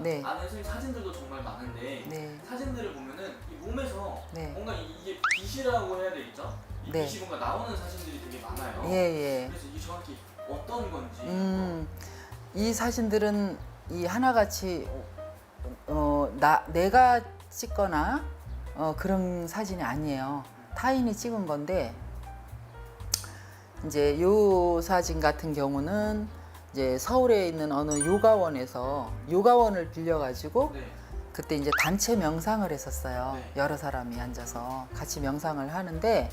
네. 안에 선생님 사진들도 정말 많은데 네. 사진들을 보면은 이 몸에서 네. 뭔가 이- 이게 빛이라고 해야 되겠죠? 이 네. 빛이 뭔가 나오는 사진들이 되게 많아요. 예, 예. 그래서 이게 정확히 어떤 건지 음, 이 사진들은 이 하나같이 어, 나 내가 찍거나 어, 그런 사진이 아니에요. 타인이 찍은 건데 이제 요 사진 같은 경우는 이제 서울에 있는 어느 요가원에서 요가원을 빌려가지고 네. 그때 이제 단체 명상을 했었어요. 네. 여러 사람이 앉아서 같이 명상을 하는데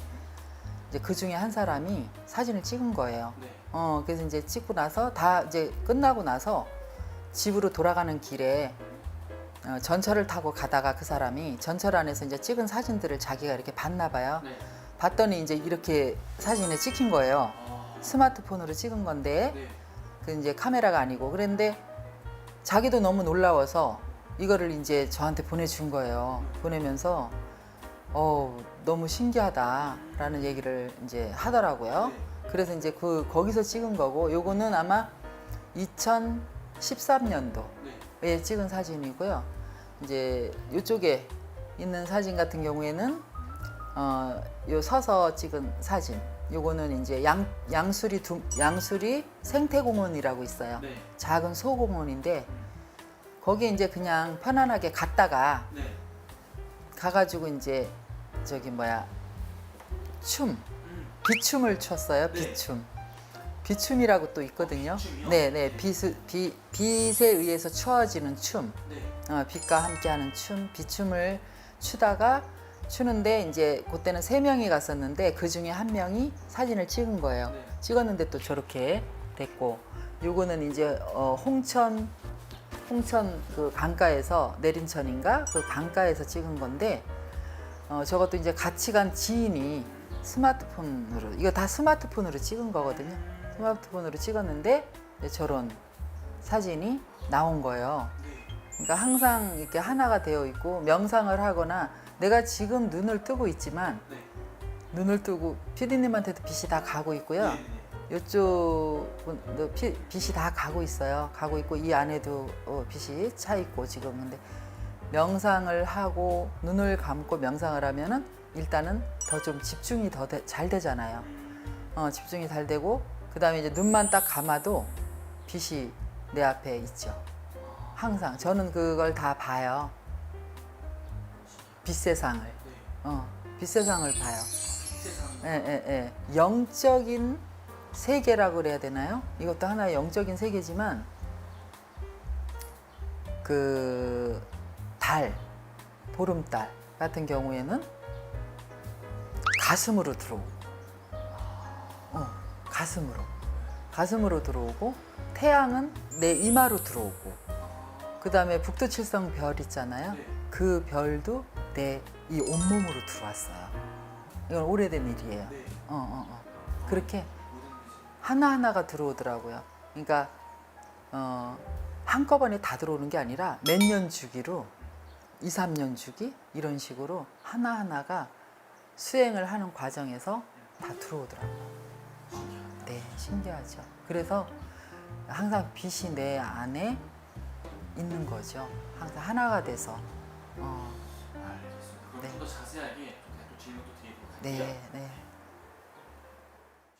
이제 그 중에 한 사람이 사진을 찍은 거예요. 네. 어, 그래서 이제 찍고 나서 다 이제 끝나고 나서 집으로 돌아가는 길에 어, 전철을 타고 가다가 그 사람이 전철 안에서 이제 찍은 사진들을 자기가 이렇게 봤나 봐요. 네. 봤더니 이제 이렇게 사진에 찍힌 거예요. 아, 스마트폰으로 찍은 건데 네. 그 이제 카메라가 아니고 그런데 자기도 너무 놀라워서 이거를 이제 저한테 보내준 거예요. 보내면서 어 너무 신기하다라는 얘기를 이제 하더라고요. 네. 그래서 이제 그 거기서 찍은 거고 요거는 아마 2013년도에 네. 찍은 사진이고요. 이제 이쪽에 있는 사진 같은 경우에는 어, 요 서서 찍은 사진. 요거는 이제 양 양수리 두, 양수리 생태공원이라고 있어요. 네. 작은 소공원인데 거기에 이제 그냥 편안하게 갔다가 네. 가가지고 이제 저기 뭐야 춤 음. 비춤을 췄어요. 네. 비춤. 비춤이라고 또 있거든요. 어, 비춤이요? 네, 네. 네. 빛에 의해서 추어지는 춤. 네. 어, 빛과 함께하는 춤, 비춤을 추다가 추는데 이제 그때는 세 명이 갔었는데 그 중에 한 명이 사진을 찍은 거예요. 네. 찍었는데 또 저렇게 됐고, 요거는 이제 어, 홍천 홍천 그 강가에서 내린천인가 그 강가에서 찍은 건데 어, 저것도 이제 같이 간 지인이 스마트폰으로 이거 다 스마트폰으로 찍은 거거든요. 스마트폰으로 찍었는데 저런 사진이 나온 거예요. 네. 그러니까 항상 이렇게 하나가 되어 있고 명상을 하거나 내가 지금 눈을 뜨고 있지만 네. 눈을 뜨고 피디님한테도 빛이 다 가고 있고요. 네. 네. 이쪽도 피- 빛이 다 가고 있어요. 가고 있고 이 안에도 어, 빛이 차 있고 지금 근데 명상을 하고 눈을 감고 명상을 하면은 일단은 더 좀 집중이 더 잘 되잖아요. 어, 집중이 잘 되고 그 다음에 이제 눈만 딱 감아도 빛이 내 앞에 있죠. 항상 저는 그걸 다 봐요. 빛세상을. 네. 어, 빛세상을 봐요. 예, 예, 예. 영적인 세계라고 그래야 되나요? 이것도 하나의 영적인 세계지만 그 달, 보름달 같은 경우에는 가슴으로 들어오고, 어, 가슴으로, 가슴으로 들어오고, 태양은 내 이마로 들어오고, 그 다음에 북두칠성 별 있잖아요. 네. 그 별도 내 이 온몸으로 들어왔어요. 이건 오래된 일이에요. 네. 어, 어, 어. 그렇게. 하나하나가 들어오더라고요. 그러니까 어, 한꺼번에 다 들어오는 게 아니라 몇 년 주기로 2, 3년 주기 이런 식으로 하나하나가 수행을 하는 과정에서 다 들어오더라고요. 네, 신기하죠. 그래서 항상 빛이 내 안에 있는 거죠. 항상 하나가 돼서. 어, 알겠습니다. 그럼 네. 좀더 자세하게 또 질문 또 드리도록 할게요. 네, 네.